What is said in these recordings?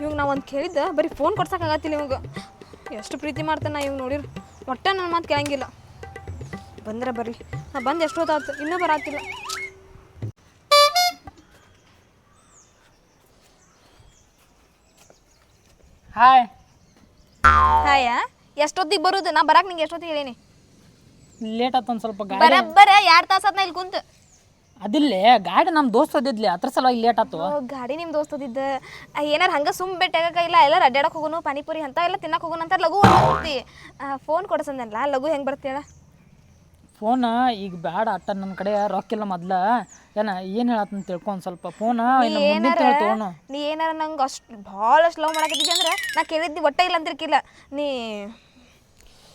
ಇವಾಗ ನಾವು ಒಂದು ಕೇಳಿದ್ದೆ ಬರೀ ಫೋನ್ ಕೊಡ್ಸೋಕ್ಕಾಗತ್ತಿಲ್ಲ ಇವಾಗ ಎಷ್ಟು ಪ್ರೀತಿ ಮಾಡ್ತಾನೆ ಇವಾಗ ನೋಡಿರಿ. ಒಟ್ಟ ನನ್ನ ಮಾತು ಕೇಳಂಗಿಲ್ಲ. ಬಂದ್ರೆ ಬರ್ರಿ. ನಾ ಬಂದು ಎಷ್ಟು ಹೊತ್ತಾಗ್ತದೆ ಇನ್ನೂ ಬರಾತಿಲ್ಲ. ಹಾಯ್ ಹಾಯ ಎಷ್ಟೊತ್ತಿಗೆ ಬರೋದು? ನಾ ಬರಕ್ಕೆ ನಿಂಗೆ ಎಷ್ಟೊತ್ತಿಗೆ ಹೇಳೀನಿ? ಲೇಟ್ ಆತು ಒಂದು ಸ್ವಲ್ಪ ಗಾಡಿ. ಬರಬ್ಬರ ಎರಡು ತಾಸು ನಾ ಇಲ್ಲಿ ಕುಂತು. ಅದಿಲ್ಲೇ ಗಾಡಿ ನಮ್ಮ ದೋಸ್ತ ಅದಿದ್ಲಿ ಅದ್ರ ಸಲುವಾಗಿ ಲೇಟ್ ಆತು. ಓ, ಗಾಡಿ ನಿಮ್ಮ ದೋಸ್ತದಿದ್ದ ಏನಾರ ಹಂಗ ಸುಮ್ ಬೆಟ್ಟಾಗ ಇಲ್ಲ ಎಲ್ಲ ಅಡ್ಡಾಡಕ್ ಹೋಗೋನು ಪಾನಿಪುರಿ ಅಂತ ಎಲ್ಲ ತಿನ್ನಕ್ ಹೋಗೋನು ಅಂತ ಲಘು ಹೋಗ್ತಿ ಫೋನ್ ಕೊಡ್ಸಂದಲ್ಲ ಲಘು ಹೆಂಗ್ ಬರ್ತೀಯ ಫೋನ ಈಗ ಬ್ಯಾಡ ಅಟ್ಟ ನನ್ನ ಕಡೆ ರೊಕ್ಕಿಲ್ಲ ಮೊದ್ಲ. ಏನ ಏನು ಹೇಳತ್ತಂತ ತಿಳ್ಕೊಂಡು ಸ್ವಲ್ಪ. ಫೋನ್ ಇನ್ನು ಮುಂದಿನ ಏನಾರ ತಿಂಗಳು ತೊಗೊಳು ನೀ ಏನಾರ ನಂಗೆ ಅಷ್ಟು ಭಾಳಷ್ಟು ಲವ್ ಮಾಡಕತ್ತಿದ್ದೆ ಅಂದ್ರೆ ನಾ ಕೇಳಿದ್ದಿ ಒಟ್ಟ ಇಲ್ಲ ಅಂತಿರ್ಕಿಲ್ಲ ನೀ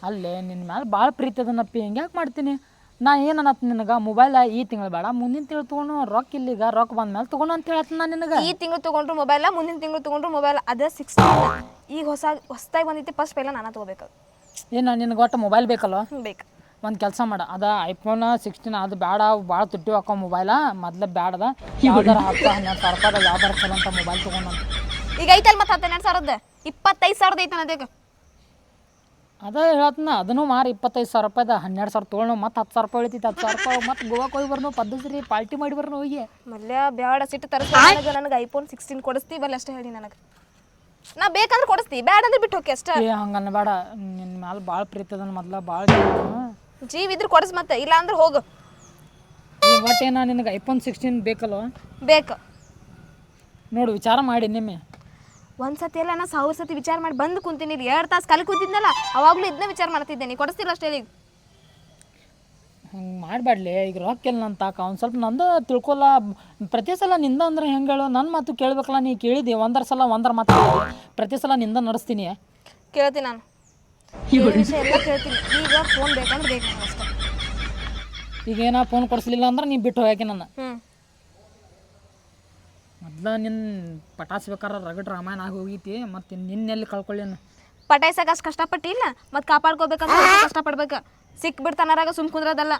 ಅಲ್ಲೇ ನಿನ್ನ ಮ್ಯಾಲೆ ಭಾಳ ಪ್ರೀತಿ ಅದನ್ನಪ್ಪಿ ಹಿಂಗ್ಯಾಕೆ ಮಾಡ್ತೀನಿ? ನಾ ಏನು ಅನ್ನತ್ತ ನಿನಗೆ ಮೊಬೈಲ್ ಈ ತಿಂಗಳು ಬೇಡ ಮುಂದಿನ ತಿಂಗಳು ತೊಗೊಂಡು ರೊಕ್ಕ ಇಲ್ಲಿಗ ರೊಕ್ಕ ಬಂದ ಮೇಲೆ ತೊಗೊಂಡು ಅಂತ ಹೇಳತ್ತ ನಾನು ನಿನಗೆ. ಈ ತಿಂಗಳು ತೊಗೊಂಡ್ರು ಮೊಬೈಲ ಮುಂದಿನ ತಿಂಗಳು ತೊಗೊಂಡ್ರು ಮೊಬೈಲ್ ಅದೇ ಸಿಕ್ಸ್ ಈಗ ಹೊಸ ಹೊಸದಾಗಿ ಬಂದೈತಿ ಫಸ್ಟ್ ಪೈಲ ನಾನು ತೊಗೋಬೇಕು ಏನು ನಿನಗೆ ಒಟ್ಟು ಮೊಬೈಲ್ ಬೇಕಲ್ಲ? ಬೇಕು. ಒಂದು ಕೆಲಸ ಮಾಡ ಅದ ಐಫೋನ್ ಸಿಕ್ಸ್ಟೀನ್ ಅದು ಬೇಡ ಭಾಳ ತುಟ್ಟಿ ಹಾಕೋ ಮೊಬೈಲ ಮೊದ್ಲು ಬೇಡದ ಯಾವ್ದಾರ ಹತ್ತು ಹನ್ನೆರಡು ಸಾವಿರ ರೂಪಾಯಿ ಯಾವ್ದಾರ ಚಲೋ ಅಂತ ಮೊಬೈಲ್ ತೊಗೊಂಡು ಈಗ ಐತಲ್ ಮತ್ತೆ ಹತ್ತೆರಡು ಸಾವಿರದ? ಇಪ್ಪತ್ತೈದು ಸಾವಿರದ ಐತೆ ಅದಕ್ಕೆ ಅದ ಹೇಳತ್ನ ಅದನ್ನು ಮಾರಿ ಇಪ್ಪತ್ತೈದು ಸಾವಿರ ರೂಪಾಯ್ದ ಹನ್ನೆರಡು ಸಾವಿರ ತೊಗೊಂಡು ಮತ್ತೆ ಹತ್ತು ಸಾವಿರ ರೂಪಾಯಿ ಉಳಿತೈತೆ ಹತ್ತು ಸಾವಿರ ರೂಪಾಯಿ ಮತ್ತೆ ಗೋವಾಕ್ಕೆ ಹೋಗಿ ಬರ್ನು ಪದ್ಧತಿ ಪಾರ್ಟಿ ಮಾಡಿ ಬರ್ನು ಹೋಗಿ. ಮಲ್ಯ ಬ್ಯಾಡ ಸಿಟ್ಟು ತರಿಸ್ ನನಗೆ ಐಫೋನ್ ಸಿಕ್ಸ್ಟೀನ್ ಕೊಡಿಸ್ತಿ ಬಲ್ಲ ಅಷ್ಟೇ ಹೇಳಿ ನನಗೆ. ನಾ ಬೇಕಂದ್ರೆ ಕೊಡಿಸ್ತಿ ಬ್ಯಾಡ ಅಂದ್ರೆ ಬಿಟ್ಟು ಹೋಗಿ ಅಷ್ಟೇ. ಏ ಹಂಗನ್ನ ಬೇಡ ನಿನ್ನ ಮ್ಯಾಲೆ ಭಾಳ ಪ್ರೀತಿ ಅದನ್ನ ಮೊದ್ಲ ಭಾಳ ಜೀವ ಇದ್ರೆ ಕೊಡಿಸ್ ಮತ್ತೆ ಇಲ್ಲ ಅಂದ್ರೆ ಹೋಗು. ಈಗ ಒಟ್ಟು ಏನ ನಿನಗೆ ಐಫೋನ್ ಸಿಕ್ಸ್ಟೀನ್ ಬೇಕಲ್ವ ಬೇಕು. ನೋಡು ವಿಚಾರ ಮಾಡಿ ನಿಮ್ಮೆ. ಒಂದ್ ಸತಿ ಎಲ್ಲ ನಾ ಸಾವಿರ ಸತಿ ವಿಚಾರ ಮಾಡಿ ಬಂದು ಕುಂತೀನಿ ಇಲ್ಲಿ ಎರಡು ತಾಸು ಕಲಿ ಕೂತಿದ್ನಲ್ಲ ಅವಾಗಲೂ ಇದನ್ನ ವಿಚಾರ ಮಾಡ್ತಿದ್ದೆ ನೀ. ಕೊಡಿಸ್ತಿಲ್ಲ ಅಷ್ಟೇ ಈಗ? ಹಂಗೆ ಮಾಡಬೇಡ್ಲಿ ಈಗ ರೊಕ್ಕ ಇಲ್ಲ ತಾಕ ಅವ್ನು ಸ್ವಲ್ಪ ನಂದು ತಿಳ್ಕೊಲ್ಲ. ಪ್ರತಿ ಸಲ ನಿಂದ ಅಂದ್ರೆ ಹೆಂಗೆ ಹೇಳು? ನನ್ನ ಮಾತು ಕೇಳ್ಬೇಕಲ್ಲ ನೀ ಕೇಳಿದಿ? ಒಂದರ ಸಲ ಒಂದರ ಮಾತು ಪ್ರತಿ ಸಲ ನಿಂದ ನಡೆಸ್ತೀನಿ. ಕೇಳ್ತೀನಿ ನಾನು. ಎಲ್ಲ ಕೇಳ್ತೀನಿ. ಈಗ ಫೋನ್ ಬೇಕಂದ್ರೆ ಬೇಕು ಅಷ್ಟೇ. ಈಗ ಏನೋ ಫೋನ್ ಕೊಡಿಸ್ಲಿಲ್ಲ ಅಂದ್ರೆ ನೀ ಬಿಟ್ಟು ಹೋಗ್ಯಾಕೆ ನನ್ನ. ಮೊದ್ಲ ನಿನ್ನ ಪಟಾಸ್ಬೇಕಾರ ರಗಡ್ ರಾಮಾಯಣ ಆಗಿ ಹೋಗೈತಿ ಮತ್ತು ನಿನ್ನೆಲ್ಲಿ ಕಳ್ಕೊಳ್ಳಿ ಪಟಾಯ್ಸಾಗ ಅಷ್ಟು ಕಷ್ಟಪಟ್ಟಿಲ್ಲ ಮತ್ತು ಕಾಪಾಡ್ಕೋಬೇಕಂದ್ರೆ ಅಷ್ಟು ಕಷ್ಟಪಡ್ಬೇಕು. ಸಿಕ್ ಬಿಡ್ತಾನಾರಾಗ ಸುಮ್ ಕುಂದ್ರದಲ್ಲ.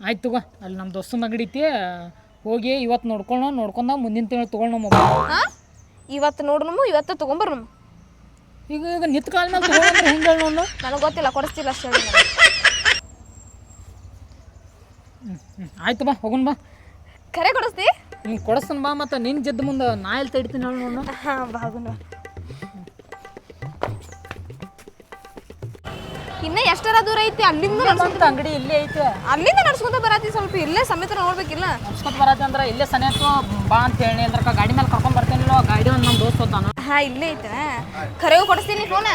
ಆಯ್ತು ತಗೋ ಅಲ್ಲಿ ನಮ್ಮ ದೋಸ್ತನ ಅಂಗಡಿ ಐತಿ ಹೋಗಿ ಇವತ್ತು ನೋಡ್ಕೊಂಡು ನೋಡ್ಕೊಂಡ ಮುಂದಿನ ತಿಂಗಳು ತೊಗೊಳ್ಳೋ ಮೊಬೈಲ್ ಇವತ್ತು ನೋಡ್ರು ಇವತ್ತು ತೊಗೊಂಬರ್ನು ಈಗ ಈಗ ನಿತ್ ಕಾಲ ಮೇಲೆ ತೊಗೊಂಡ್ರೆ ಹೆಂಗೆ ಹೇಳಿ ನೋಡು ನನಗೆ ಗೊತ್ತಿಲ್ಲ ಕೊಡಿಸ್ತಿಲ್ಲ ಅಷ್ಟೇ ಆಯ್ತು ಬಾ ಹೋಗೋಣ ಬಾ. ಖರೆ ಕೊಡಿಸ್ತಿ? ಹಿಂಗೆ ಕೊಡಸ್ತನ್ ಬಾ ಮತ್ತ ನಿನ್ನ ಜಿದ್ದ ಮುಂದೆ ನಾ ಎಲ್ಲಿ ತಡಿತೀನಿ ಹೇಳಿ ನೋಡು ಹಾಂ ಬಾಗುನ ಇನ್ನ ಎಷ್ಟರ ದೂರ ಐತಿ? ಅಲ್ಲಿಂದ ನಡ್ಸ್ಕೊಂತ ಅಂಗಡಿ ಇಲ್ಲೇ ಐತೆ. ಅಲ್ಲಿಂದ ನಡ್ಸ್ಕೊಂತ ಬರಾತಿ ಸ್ವಲ್ಪ ಇಲ್ಲೇ ಸಮೇತ ನೋಡ್ಬೇಕಿಲ್ಲ. ನಡ್ಸ್ಕೊಂತ ಬರಾತಿ ಅಂದ್ರೆ ಇಲ್ಲೇ ಸನಿ ಬಾ ಅಂತ ಹೇಳಿ ಅಂದ್ರೆ ಗಾಡಿ ಮೇಲೆ ಕರ್ಕೊಂಡ್ ಬರ್ತೀನಿಲ್ಲ ಗಾಡಿ ಒಂದು ನಮ್ಮ ದೋಸ್ತ ಹೋತಾನ. ಹಾ ಇಲ್ಲೇ ಐತೆ. ಕರೆವು ಕೊಡಿಸ್ತೀನಿ ಫೋನ್.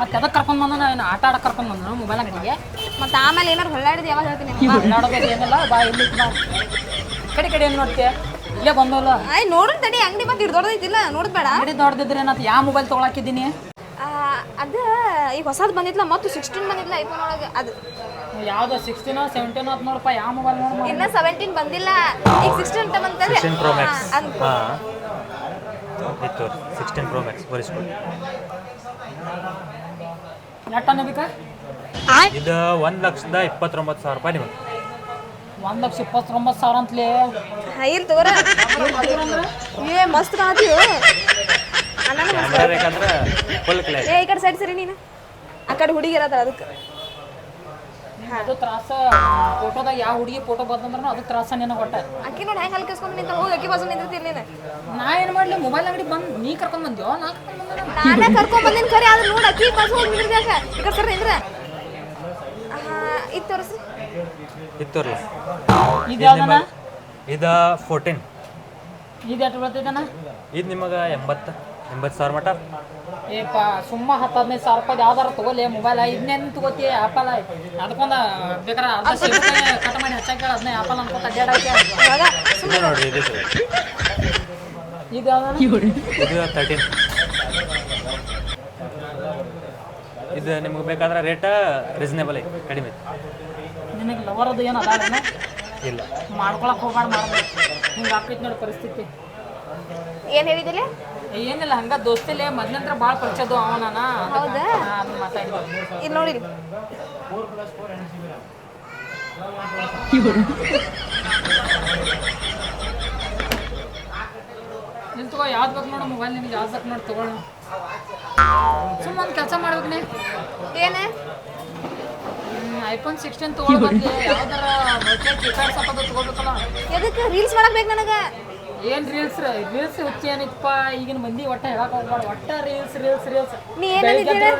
ಮತ್ತೆ ಅದಕ್ಕೆ ಕರ್ಕೊಂಡ್ ಬಂದ ನಾನು ಆಟ ಆಡಕ್ ಕರ್ಕೊಂಡ್ ಬಂದ ಮೊಬೈಲ್ ಅಂಗಡಿಗೆ. ಮತ್ತೆ ಆಮೇಲೆ ಏನಾರ ಹೊಳ್ಳಾಡಿದ ಯಾವಾಗ ಹೇಳ್ತೀನಿ ಏನಿಲ್ಲ ಬಾ ಇಲ್ಲಿ ಕಡೆ ಕಡೆ ಏನ್ ನೋಡ್ತೀಯ? ಇಲ್ಲೇ ಬಂದವಲ್ಲ. ಆಯ್ ನೋಡೋಣ ತಡಿ ಅಂಗಡಿ ಮತ್ತೆ ದೊಡ್ಡದೈತಿಲ್ಲ ನೋಡ್ಬೇಡ ಅಂಗಡಿ ದೊಡ್ಡದಿದ್ರೆ ಏನಂತ ಯಾವ ಮೊಬೈಲ್ ತೊಗೊಳಕಿದ್ದೀನಿ ಆ, ಅದ ಈಗ ಹೊಸದು ಬಂದಿತ್ಲ ಮತ್ತು ಸಿಕ್ಸ್ಟೀನ್ ಬಂದಿಲ್ಲ ಐಫೋನ್ ಒಳಗೆ ಅದು. ಯಾವ್ದು ಸಿಕ್ಸ್ಟೀನೋ ಸೆವೆಂಟೀನೋ ಹತ್ತು ನೋಡಪ್ಪ ಯಾವ ಮೊಬೈಲ್ ನೋಡಿ ಇನ್ನ ಸೆವೆಂಟೀನ್ ಬಂದಿಲ್ಲ. ಈಗ ಸಿಕ್ಸ್ಟೀನ್ ಅಂತ ಬಂತಂದ್ರೆ ಸಿಕ್ಸ್ಟೀನ್ ಪ್ರೋ ಮ್ಯಾಕ್ಸ್ ಹಾ, ಅದ್- ಹಾಂ. ಇತ್ತು ಸಿಕ್ಸ್ಟೀನ್ ಪ್ರೋ ಮ್ಯಾಕ್ಸ್ ಬರಿಸ್ಕೊಡಿ ಎಷ್ಟು ಅನ್ನೋದಕ್ಕೆ? ಇದು ಒಂದು ಲಕ್ಷದ ಇಪ್ಪತ್ತೊಂಬತ್ತು ಸಾವಿರ ರೂಪಾಯಿ ನಿಮಗೆ. ಒಂದು ಲಕ್ಷ ಇಪ್ಪತ್ತೊಂಬತ್ತು ಸಾವಿರ ಅಂತಲೇ. ಇಲ್ಲ ಇಲ್ ತಗೋರ. ಏ ಮಸ್ತ್ ಬೇಕಂದ್ರೆ ಫುಲ್ ಕ್ಲಿಯರ್ ಏ ಈ ಕಡೆ ಸೈಡ್ ಸರಿ ನೀನು. ಆ ಕಡೆ ಹುಡುಗಿ ಇರತ್ತಲ್ಲ ಅದಕ್ಕೆ. ಅದು ತ್ರಾಸ. ಫೋಟೋದಾಗ ಯಾವ ಹುಡುಗಿ ಫೋಟೋ ಬಂದಂದ್ರೆ ಅದು ತ್ರಾಸ ನಿನ್ನ ಹೊಟ್ಟೆ. ಅಕ್ಕಿ ನೋಡಿ ಹೆಂಗೆ ಹಲ್ಕಿಸ್ಕೊಂಡು ನಿಂತ ಹೋಗಿ ಅಕ್ಕಿ ಬಾಜು ನಿಂತಿರ್ತೀನಿ ನೀನು. ನಾ ಏನು ಮಾಡಲಿ? ಮೊಬೈಲ್ ಅಂಗಡಿ ಬಂದು ನೀ ಕರ್ಕೊಂಡ್ ಬಂದ್ಯೋ? ನಾ ಕರ್ಕೊಂಡ್ ಬಂದೆ ನಾನೇ ಕರ್ಕೊಂಡ್ ಬಂದಿನ ಖರೆ ಆದ್ರೆ ನೋಡಿ ಅಕ್ಕಿ ಬಾಜು ಹೋಗಿ ನಿಂತಿರ್ದ್ಯಾಕ ಈ ಕಡೆ ಸರ್ ನಿಂದ್ರ? ಇದು ತೋರಿಸಿ. ಇತ್ತೂರ್ಲ ಇದು ಯಾವ್ದನ ಇದು ಫೋರ್ಟೀನ್ ಇದು ಎಷ್ಟು ಇದು ನಿಮಗೆ ಎಂಬತ್ತು ಎಂಬತ್ತು ಸಾವಿರ ಮಟ? ಏಪ ಸುಮ್ಮ ಹತ್ತು ಹದಿನೈದು ಸಾವಿರ ರೂಪಾಯಿ ಯಾವ್ದಾರ ತಗೋಲಿ ಮೊಬೈಲ್ ಇದನ್ನೇನು ತಗೋತಿ ಆಪಲ್ ಅದಕ್ಕೊಂದು ಬೇಕಾರೆ ಅರ್ಧ ಕಟ್ ಮಾಡಿ ಹಚ್ಚಾಕ ಅದನ್ನೇ ಆಪಲ್ ಅಂತ ಅಡ್ಡಾಡಕ್ಕೆ ಇವಾಗ ಇದು ನೋಡ್ರಿ ಇದು ಇದು ಯಾವ್ದನ ಇದು ತರ್ಟೀನ್ ಇದು ನಿಮ್ಗೆ ಬೇಕಾದ್ರೆ ರೇಟ್ ರೀಸನೇಬಲ್ ಐತಿ ಕಡಿಮೆ ನಿನಗೆ ಲವರ್ ಅದು ಏನು ಇಲ್ಲ. ಮಾಡ್ಕೊಳಕ್ ಹೋಗ್ಬಾರ್ದು ಮಾಡ್ಬೇಕು ಹಿಂಗೆ ಆಕೈತಿ ನೋಡಿ ಪರಿಸ್ಥಿತಿ. ಏನ್ ಹೇಳಿದಿಲ್ಲ? ಏನಿಲ್ಲ ಹಂಗ ದೋಸ್ತಿಲೆ ಮೊದ್ಲಂತ್ರ ಭಾಳ ಪರಿಚಯದು ಅವ ನಾನ. ಹೌದಾ? ಮಾತಾಡಿದ್ವಿ. ಇಲ್ಲಿ ನೋಡಿ. ನಿಂತ್ಕೋ ಯಾವ್ದು ಬೇಕು ನೋಡು ಮೊಬೈಲ್ ನಿಮ್ಗೆ ಯಾವ್ದು ಬೇಕು ನೋಡಿ ತಗೊಳ್ಳು. ಸುಮ್ಮ ಒಂದು ಕೆಲಸ ಮಾಡ್ಬೇಕನೆ ನೀ. ಏನೇ? ಐಫೋನ್ ಸಿಕ್ಸ್ಟೀನ್ ತೊಗೊಳ್ಬಂದು ಯಾವ್ದಾರ ಎದಕ್ಕೆ ರೀಲ್ಸ್ ಮಾಡಕ್ ಬೇಕು ನನಗೆ? ಏನ್ ರೀಲ್ಸ್ ರೀಲ್ಸ್ ಹುಚ್ಚಿ ಏನಿತ್ತಪ್ಪ? ಈಗಿನ ಮಂದಿ ಒಟ್ಟ ಹೇಳಕ್ ಹೋಗ್ಬಾರ್ದು ಒಟ್ಟ ರೀಲ್ಸ್ ರೀಲ್ಸ್ ರೀಲ್ಸ್ ನೀ ಏನ್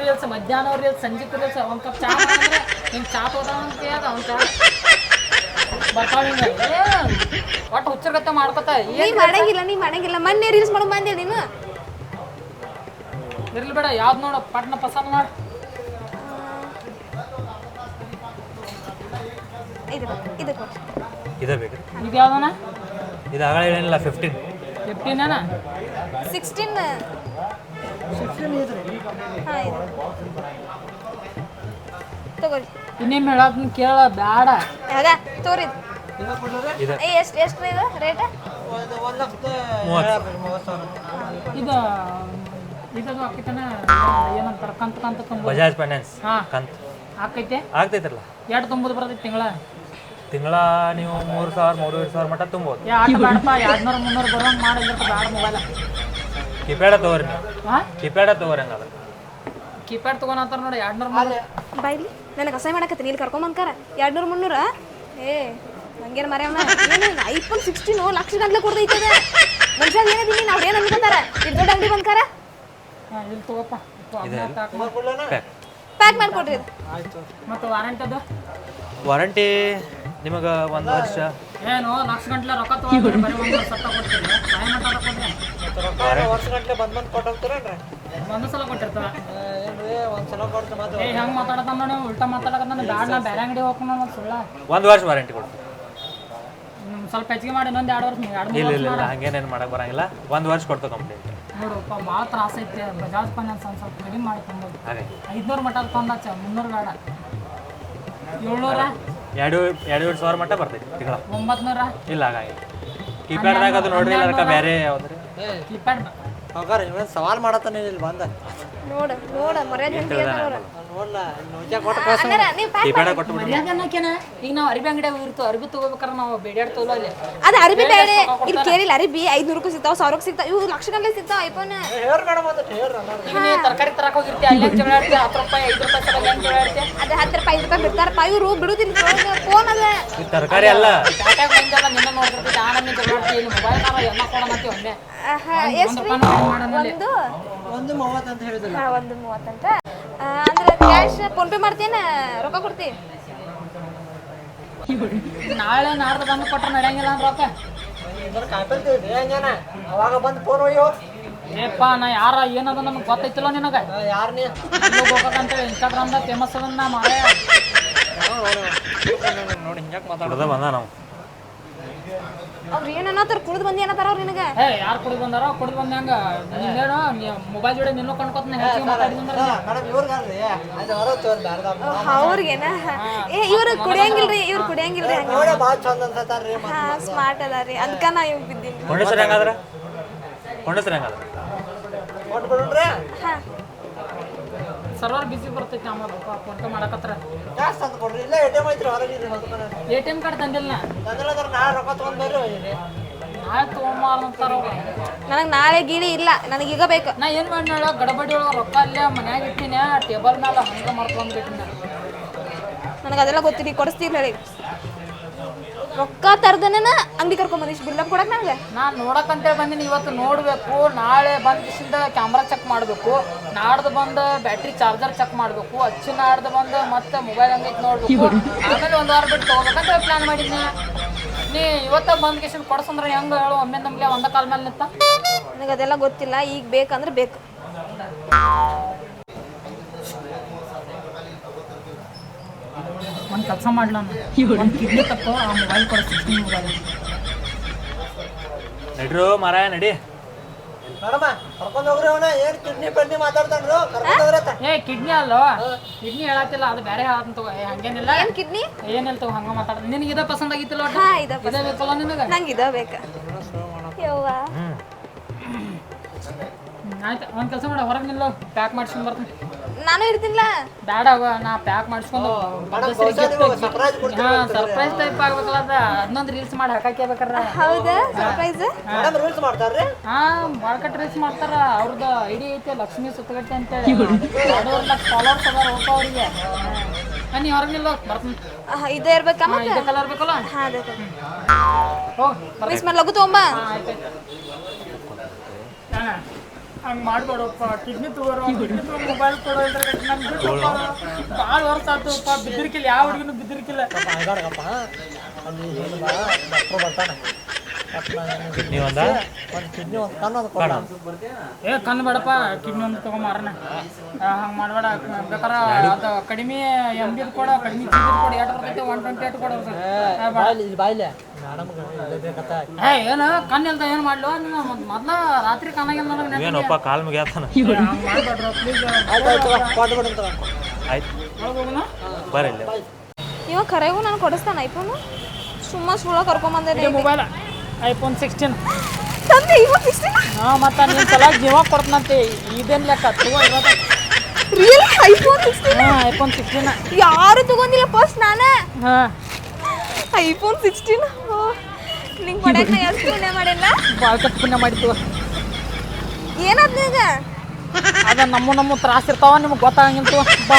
ರೀಲ್ಸ್ ಮಧ್ಯಾಹ್ನ ರೀಲ್ಸ್ ಸಂಜೆ ರೀಲ್ಸ್ ಒಂದ್ ಕಪ್ ಚಾ ಹಿಂಗ್ ಚಾ ತಗೋತಾವ ಅಂತ ಅದ ಅವ್ನ್ ಚಾ. ಬರ್ತಾವ ಹಿಂಗ ಒಟ್ಟು ಹುಚ್ಚರ್ಗತ್ತೆ ಮಾಡ್ಕೊತ. ನೀ ಏನ್ ಮಾಡಂಗಿಲ್ಲ ನೀ ಮಾಡಂಗಿಲ್ಲ. ಮೊನ್ನೆ ರೀಲ್ಸ್ ಮಾಡಕ್ ಬಂದೆ ನೀನು. ಇರ್ಲಿ ಬೇಡ ಯಾವ್ದು ನೋಡು ಪಟ್ನ ಪಸಂದ್ ಮಾಡು. ಇದು ಇದು ಕೊಟ್ಟು ಇದೇ ಬೇಕು. ಇದು ಯಾವ್ದನ? ಇದು ಆಗಳ ಏನಿಲ್ಲ ಫಿಫ್ಟೀನ್ ಸಿಕ್ಸ್ಟೀನ್ ಹಾಂ ಇದು. ತಗೋರಿ ಕೇಳ ಬೇಡ ಯಾವಾಗ ತೋರಿ. ಎಷ್ಟು ಎಷ್ಟು ಇದು? ರೇಟ್? ಇದು ಇದದು ಹಾಕಿತಾನ ಏನಂತಾರ? ಕಂತ ಕಂತ ತುಂಬ ಬಜಾಜ್ ಫೈನಾನ್ಸ್ ಹಾ. ಕಂತು. ಆಕೈತೆ? ಆಗ್ತೈತ್ರಲ್ಲ ಎರಡು ತುಂಬುದು ಬರ್ತೈತಿ ತಿಂಗಳ? ತಿಂಗಳ ನೀವು ಮೂರು ಸಾವಿರ ಮೂರುವರೆ ಸಾವಿರ ಮಟ್ಟ ತುಂಬೋದು. ಬೇಡಪ್ಪ ಎರಡ್ನೂರು ಮುನ್ನೂರು ಬರೋಂಗೆ ಮಾಡಿದ್ರೆ ಬೇಡ ಮೊಬೈಲ್ ಕೀಪ್ಯಾಡ ತಗೋರಿ ನೀವು. ಹಾಂ? ಕೀಪ್ಯಾಡ ತಗೋರಿ ಹಂಗಾದ್ರೆ. ಕೀಪ್ಯಾಡ್ ತೊಗೊಳತ್ತಾರ ನೋಡಿ ಎರಡ್ನೂರು ನೂರ ಬೈಲಿ ನನಗೆ ಅಸಹ್ಯ ಮಾಡಕತ್ತೀನಿ ಇಲ್ಲಿ ಕರ್ಕೊಂಬಂದ್ಕಾರ ಎರಡು ನೂರ ಮುನ್ನೂರ? ಏ ನಂಗೇನು ಮರ್ಯಾವನ ಐಫೋನ್ ಸಿಕ್ಸ್ಟೀನು ಲಕ್ಷ ಗಂಟ್ಲೆ ಕೊಡ್ದೈತದ ಮನುಷ್ಯ ಏನಿದ್ದೀನಿ ನಾವು ಏನು ಅನ್ಕೋತಾರ ಇದು ದೊಡ್ಡ ಅಂಗಡಿ ಬಂದ್ಕಾರ? ಇಲ್ಲಿ ತಗೋಪ್ಪ. ಪ್ಯಾಕ್ ಪ್ಯಾಕ್ ಮಾಡಿಕೊಡ್ರಿ. ಇದು ಮತ್ತು ವಾರಂಟಿ ಅದು ವಾರಂಟಿ ನಿಮಗೆ ಒಂದು ವರ್ಷ. ಏನು ಲಕ್ಷ ಗಂಟ್ಲೆ ರೊಕ್ಕ ತೊಗೊಂಡ್ರೆ ಬರೀ ಒಂದು ವರ್ಷ ಮಟ್ಟ ವರ್ಷ ಬಂದ್ ಬಂದ್ ಕೊಟ್ಟೋಗ್ತೀರೇನ್ರಿ ಒಂದು ಸಲ ಕೊಟ್ಟಿರ್ತಾರ? ಒಂದ್ ಸಲ ಕೊಡ್ತು ಮತ್ತೆ ಏ ಹೆಂಗೆ ಮಾತಾಡತಾನ ನೋಡಿ ಉಲ್ಟಾ ಮಾತಾಡಕತ್ತಾನ ಬ್ಯಾಡ ನಾ ಬೇರೆ ಅಂಗಡಿ ಹೋಗ್ಕೊಂಡು ಒಂದು ಸುಳ್ಳ. ಒಂದು ವರ್ಷ ವಾರಂಟಿ ಕೊಡು. ಸ್ವಲ್ಪ ಹೆಚ್ಚಿಗೆ ಮಾಡಿ ಇನ್ನೊಂದು ಎರಡು ವರ್ಷ ಎರಡು ಇಲ್ಲ ಮೂರು ಇಲ್ಲ ಇಲ್ಲ ಹಂಗೇನೇನು ಮಾಡಕ್ಕೆ ಬರಂಗಿಲ್ಲ. ಒಂದು ವರ್ಷ ಕೊಡ್ತೀವಿ ಕಂಪ್ಲೀಟ್ ನೋಡಪ್ಪ ಭಾಳ ತ್ರಾಸ ಐತಿ. ಬಜಾಜ್ ಫೈನಾನ್ಸ್ ಒಂದು ಸ್ವಲ್ಪ ಕಡಿಮೆ ಮಾಡಿ ತೊಂಬೋದು ಐದ್ನೂರು ಮಟ್ಟ ತೊಂದಾಚ ಮುನ್ನೂರು ಬೇಡ ಏಳ್ನೂರ? ಎರಡು ಎರಡು ಸಾವಿರ ಮಟ್ಟ ಬರ್ತೈತಿ ತಿಂಗಳ. ಒಂಬತ್ನೂರ? ಇಲ್ಲ ಹಾಗಾಗಿ. ಕೀಪ್ಯಾಡ್ದಾಗ ಅದು ನೋಡ್ರಿ ಇಲ್ಲ ಅದಕ್ಕೆ ಬೇರೆ ಯಾವ್ದು ಕೀಪ್ಯಾಡ್. ಹೋಗಾರ ಇವನ್ ಸವಾಲ್ ಮಾಡತ್ತಾನೆ ಇಲ್ಲಿ ಬಂದ? ನೋಡ ನೋಡ ಮರ್ಯಾದೆ ನೀವು ಈಗ ನಾವು ಅರಿಬಿ ಅಂಗಡಿಯಾಗ ಇರ್ತು ಅರಿಬಿ ತಗೋಬೇಕಾರೆ ನಾವು ಅಲ್ಲಿ. ಅದು ಅರಿಬಿ ಬೇಡ ಇಲ್ಲಿ ಕೇಳಿಲ್ಲ ಅರಿಬಿ ಐದ್ನೂರಕ್ಕೂ ಸಿಗ್ತಾವ ಸಾವಿರಕ್ಕೆ ಸಿಗ್ತಾವ ಇವು ಸಿಗ್ತಾವ ಐಫೋನ್. ಅಂತ ಈಗ ನೀ ತರಕಾರಿ ತರಕ ಹೋಗಿರ್ತೀಯ ಅಲ್ಲಿ ಹೆಂಗೆ ಜಗಳ ಆಡ್ತಿ ಹತ್ತು ರೂಪಾಯಿ ಐದು ರೂಪಾಯಿ ತಗೊಂಡು ಹೆಂಗೆ ಜಗಳ ಆಡ್ತಿ ಅದು ಹತ್ತು ರೂಪಾಯಿ ಐದು ರೂಪಾಯಿ ಬಿಡ್ತಾರಪ್ಪ ಇವರು ಬಿಡುದಿಲ್ಲ ಫೋನ್ ಅದ. ಇದು ತರಕಾರಿ ಅಲ್ಲ. ಟಾಟ್ಯಾಗ ಬಂದೆಲ್ಲ ನಿನ್ನ ನೋಡ್ತಿರ್ತಿ ಆ ನಮಗೆ ಜಗಳ ಆಡ್ತಿ ಇಲ್ಲಿ ಮೊಬೈಲ್ ಕಾರ ಎಲ್ಲ ಕೊಡೋಣ ಅಂತೀವಿ ಒಮ್ಮೆ. ಆಹಾ, ಒಂದು ಎಷ್ಟು ರೂಪಾಯಿ ಮಾಡೋಣ ಒಂದು? ಒಂದು ಮೂವತ್ತು ಅಂತ ಹೇಳಿದಿಲ್ಲ ಒಂದು ಮೂವತ್ತಂತ. ಆ, ಅಂದ್ರೆ ಕ್ಯಾಶ್ ಫೋನ್ ಪೇ ಮಾಡ್ತೀನ ರೊಕ್ಕ ಕೊಡ್ತಿ. ನಾಳೆ ನಾಡ್ದು ಬಂದು ಕೊಟ್ರೆ ನಡೆಯಂಗಿಲ್ಲ ಅಂದ್ರೆ ರೊಕ್ಕ. ಅವಾಗ ಬಂದು ಫೋನ್ ಒಯ್ಯೋ. ಏಪ್ಪ ನಾ ಯಾರ ಏನದ ನಮ್ಗೆ ಗೊತ್ತೈತಿಲ್ಲ ನಿನಗೆ? ಯಾರ ನೀ ಹೋಗ್ಬೇಕಂತೇಳಿ ಇನ್ಸ್ಟಾಗ್ರಾಮ್ದಾಗ ಫೇಮಸ್ ಅದ ನಾ ಮಾಡ ನೋಡಿ ಹಿಂಗ್ಯಾಕ್ ಹೊಡೆದ ಬಂದ ನಾವು. ಅವ್ರು ಏನ್ ಅನ್ನತ್ತಾರ? ಕುಡ್ದು ಬಂದಿ ಅನ್ನತ್ತಾರ ಅವ್ರು ನಿನಗ? ಏ ಯಾರು ಕುಡಿದು ಬಂದಾರ ಕುಡಿದು ಬಂದ ಹಂಗ. ನೀನೇನು ಮೊಬೈಲ್ ಜೋಡಿ ನಿನ್ನೂ ಕಣ್ಕೊತ ಹೆಚ್ಚಿಗೆ ಮಾತಾಡಿದ್ರೆ ಅವ್ರಿಗೇನ? ಏ ಇವ್ರು ಕುಡಿಯಂಗಿಲ್ರಿ ಇವ್ರು ಕುಡಿಯಂಗಿಲ್ರಿ ಹಂಗ. ನೋಡೇ ಭಾಳ ಚಂದ ಅನ್ಸತ್ತಾರ್ರಿ ಹಾ ಸ್ಮಾರ್ಟ್ ಅದಾರಿ ಅದಕ್ಕ ನಾ ಇವ್ ಬಿದ್ದೀನಿ. ಕೊಂಡಸ್ರಿ ಹೆಂಗಾದ್ರ? ಕೊಂಡಸ್ರಿ ಹೆಂಗಾದ್ರೆ? ಹಾ. ಸರ್ವರ್ ಬಿಸಿ ಬರ್ತೈತಿ ಆಮೇಲೆ ಫೋನ್ ಪೇ ಮಾಡಕತ್ರ. ಕೊಡ್ರಿ ಇಲ್ಲ ಎ ಟಿ ಎಂ ಐತ್ರಿ ಹೊರಗಿರಿ ಎ ಟಿ ಎಂ ಕಾರ್ಡ್ ತಂದಿಲ್ಲ. ನಾ ತಂದಿಲ್ಲ ನಾಳೆ ರೊಕ್ಕ ತೊಗೊಂಡ್ ಬರ್ರಿ ಒಯ್ಯಿರಿ. ನಾಳೆ ತೊಗೊಂಬಾರ ಅಂತಾರ ಅವ್ರು. ನಾಳೆ ಗೀಳಿ ಇಲ್ಲ ನನಗೆ ಈಗ ಬೇಕು. ನಾ ಏನು ಮಾಡ್ನಾಳ ಗಡಬಡಿ ಒಳಗೆ ರೊಕ್ಕ ಅಲ್ಲೇ ಮನ್ಯಾಗ ಇಟ್ಟಿನ ಟೇಬಲ್ ಮೇಲೆ ಹಂಗೆ ಮಾಡ್ಕೊಂಡ್ಬಿಟ್ಟಿನ ನನಗೆ ಅದೆಲ್ಲ ಗೊತ್ತಿರಿ ಕೊಡಿಸ್ತೀರಿ ಹೇಳಿ ರೊಕ್ಕ ತರ್ದನ ಅಂಗಡಿ ಕರ್ಕೊಂಡ್ ಬಂದಿಷ್ಟು ಬಿಲ್ಲಪ್ ಕೊಡಕ್ ನನಗೆ? ನಾನು ನೋಡಕ್ಕಂತೇಳಿ ಬಂದಿನಿ ಇವತ್ತು ನೋಡಬೇಕು ನಾಳೆ ಬಂದ ಕ್ಯಾಮ್ರಾ ಚೆಕ್ ಮಾಡಬೇಕು ನಾಡ್ದು ಬಂದ ಬ್ಯಾಟ್ರಿ ಚಾರ್ಜರ್ ಚೆಕ್ ಮಾಡಬೇಕು ಅಚ್ಚು ನಾಡ್ದು ಬಂದು ಮತ್ತೆ ಮೊಬೈಲ್ ಹಂಗೈತೆ ನೋಡ್ಬೇಕು. ಆಮೇಲೆ ಒಂದು ವಾರ ಬಿಟ್ಟು ತಗೋಬೇಕಂತ ಪ್ಲಾನ್ ಮಾಡಿದ್ನಿ. ನೀ ಇವತ್ತ ಬಂದ್ ಕಿಶನ್ ಕೊಡ್ಸಂದ್ರೆ ಹೆಂಗ ಹೇಳು ಒಮ್ಮೆ ನಮ್ಗೆ ಒಂದ ಕಾಲ ಮೇಲೆ ನಿಂತ? ನನಗೆ ಅದೆಲ್ಲ ಗೊತ್ತಿಲ್ಲ ಈಗ ಬೇಕಂದ್ರೆ ಬೇಕು. ಒಂದು ಕೆಲಸ ಮಾಡ್ಲ ಒಂದು ಕಿಡ್ನಿ ತಪ್ಪು ಆ ಮೊಬೈಲ್ ಕೊಡ ಸಿಕ್ಸ್ಟೀನ್ ಮೊಬೈಲ್ ನಡ್ರು ಮಾರಾಯ ನಡಿ. ಮೇಡಮ ಕರ್ಕೊಂಡ್ ಹೋಗ್ರಿ ಅವನ. ಏನ್ ಕಿಡ್ನಿ ಪಡ್ನಿ ಮಾತಾಡ್ತಾನ್ರು ಕರ್ಕೊಂಡ್ ಹೋಗ್ರತ್ತ ಏ ಕಿಡ್ನಿ ಅಲ್ಲೋ? ಕಿಡ್ನಿ ಹೇಳತ್ತಿಲ್ಲ ಅದು ಬೇರೆ ಹೇಳತ್ತಂತ ತಗೋ. ಏ ಹಂಗೇನಿಲ್ಲ. ಏನ್ ಕಿಡ್ನಿ? ಏನಿಲ್ಲ ತಗೋ ಹಂಗ ಮಾತಾಡ. ನಿನಗೆ ಇದ ಪಸಂದ್ ಆಗಿತ್ತಿಲ್ಲ ಒಟ್ಟು? ಹಾ ಇದ ಇದೇ ಬೇಕಲ್ಲ ನಿನಗೆ? ನಂಗೆ ಇದ ಬೇಕ? ಯವ್ವ. ಹ್ಮ್, ಆಯ್ತು ಒಂದು ಕೆಲಸ ಮಾಡ ಹೊರಗೆ ನಿಲ್ಲ ಪ್ಯಾಕ್ ಮಾಡಿಸ್ಕೊಂಡು ಬರ್ತೀನಿ. ನಾನು ಇರ್ತೀನಿಲ್ಲ ಬೇಡ ಅವ ನಾ ಪ್ಯಾಕ್ ಮಾಡಿಸ್ಕೊಂಡು ಸರ್ಪ್ರೈಸ್ ಕೊಡ್ತೀನಿ ಸರ್ಪ್ರೈಸ್ ಟೈಪ್ ಆಗ್ಬೇಕಲ್ಲ ಅದ ಅದನ್ನೊಂದು ರೀಲ್ಸ್ ಮಾಡಿ ಹಾಕಕ್ಕೆ ಬೇಕಾರ ಹೌದಾ? ಸರ್ಪ್ರೈಸ್ ಮೇಡಮ್ ರೂಲ್ಸ್ ಮಾಡ್ತಾರ್ರಿ? ಹಾ ಬಾಳ್ಕಟ್ ರೀಲ್ಸ್ ಮಾಡ್ತಾರ ಅವ್ರದ್ದು ಐಡಿ ಐತೆ ಲಕ್ಷ್ಮಿ ಸುತ್ತಗಟ್ಟೆ ಅಂತೇಳಿ. ಎರಡೂವರೆ ಲಕ್ಷ ಫಾಲೋವರ್ಸ್ ಅದಾರ ಹೋಗ್ತಾ ಅವ್ರಿಗೆ. ಹಾ, ನೀ ಹೊರಗೆ ನಿಲ್ಲ ಬರ್ತೀನಿ. ಇದೇ ಇರ್ಬೇಕಾ ಹಾ, ಮತ್ತೆ? ಇದೇ ಕಲರ್ ಬೇಕಲ್ಲ? ಹಾ ಅದೇ ಓ ಬರ್ರಿ ಮಿಸ್ ಮಾಡಿ ಲಗು ತಗೊಂಬ? ಹಂಗೆ ಮಾಡ್ಬೇಡಪ್ಪ. ಕಿಡ್ನಿ ತಗೋರು ಕಿಡ್ನಿ ಮೊಬೈಲ್ ಕೊಡೋ ಬಿಟ್ಟಪ್ಪ ಭಾಳ ವರ್ಷ ಆತಪ್ಪ ಬಿದ್ದಿರ್ಕಿಲ್ಲ. ಯಾವ ಹುಡುಗನು ಬಿದ್ದಿರ್ಕಿಲ್ಲ. ಅಲ್ಲಿ ಡಾಕ್ಟ್ರು ಬರ್ತಾನೆ ಕಿಡ್ನಿ ಒಂದ? ಒಂದು ಕಿಡ್ನಿ ಒಂದು ಕಣ್ಣು ಒಂದು ಕೊಡ ಏ ಕಣ್ಣು ಬೇಡಪ್ಪ. ಕಿಡ್ನಿ ಒಂದು ತಗೊಂಬಾರಣ ಹಂಗೆ ಮಾಡಬೇಡ. ಬೇಕಾರೆ ಅದು ಕಡಿಮೆ ಎಂ ಬಿದು ಕೊಡ ಕಡಿಮೆ ಕೊಡ. ಬರ್ತೈತೆ ಒನ್ ಟ್ವೆಂಟಿ ಏಟ್ ಕೊಡ. ಬಾಯ್ಲಿ ಬಾಯ್ಲೆ. ಏ ಏನು? ಕಣ್ಣು ಇಲ್ದ ಏನು ಮಾಡ್ಲು? ನೀನು ಮೊದ್ಲ ರಾತ್ರಿ ಕಣ್ಣಾಗಿಲ್ಲ ನನಗೆ. ಏನಪ್ಪ ಕಾಲ್ ಮುಗಿಯಾತನ. ಆಯ್ತು ಇಲ್ಲಿ. ಇವ ಕರೆಗೂ ನಾನು ಕೊಡಿಸ್ತಾನ ಐಫೋನು? ಸುಮ್ಮ ಸುಳ್ಳ ಕರ್ಕೊಂಬಂದೆ ಮೊಬೈಲ್ ಐಫೋನ್ ಸಿಕ್ಸ್ಟೀನ್. ತಂದೆ ಇವ ಸಿಕ್ಸ್ಟೀನ್ ಹಾಂ ಮತ್ತೆ ನಿನ್ನ ಸಲ ಜೀವ ಕೊಡ್ತನಂತೆ. ಇದೇನು ಲೆಕ್ಕ? ತಗೋ ಇರೋದ ರಿಯಲ್ ಐಫೋನ್ ಸಿಕ್ಸ್ಟೀನ್ ಹಾಂ ಐಫೋನ್ ಸಿಕ್ಸ್ಟೀನ್ ಯಾರು ತಗೊಂಡಿಲ್ಲ ಫಸ್ಟ್ ನಾನೇ? ಹಾಂ. IPhone sixteen? ನಿಂಗೆ ಕೊಡಕ್ಕೆ ನಾ ಎಷ್ಟು ಪುಣ್ಯ ಮಾಡಿಲ್ಲ ಭಾಳ ಕಟ್ ಪುಣ್ಯ ಮಾಡಿತ್ತು ಏನದ ನೀಗ ಅದ ನಮ್ಮ ನಮ್ಮ ತ್ರಾಸ ಇರ್ತಾವ ನಿಮ್ಗೆ ಗೊತ್ತಾಗಂಗಿಲ್ತು. ಬಾ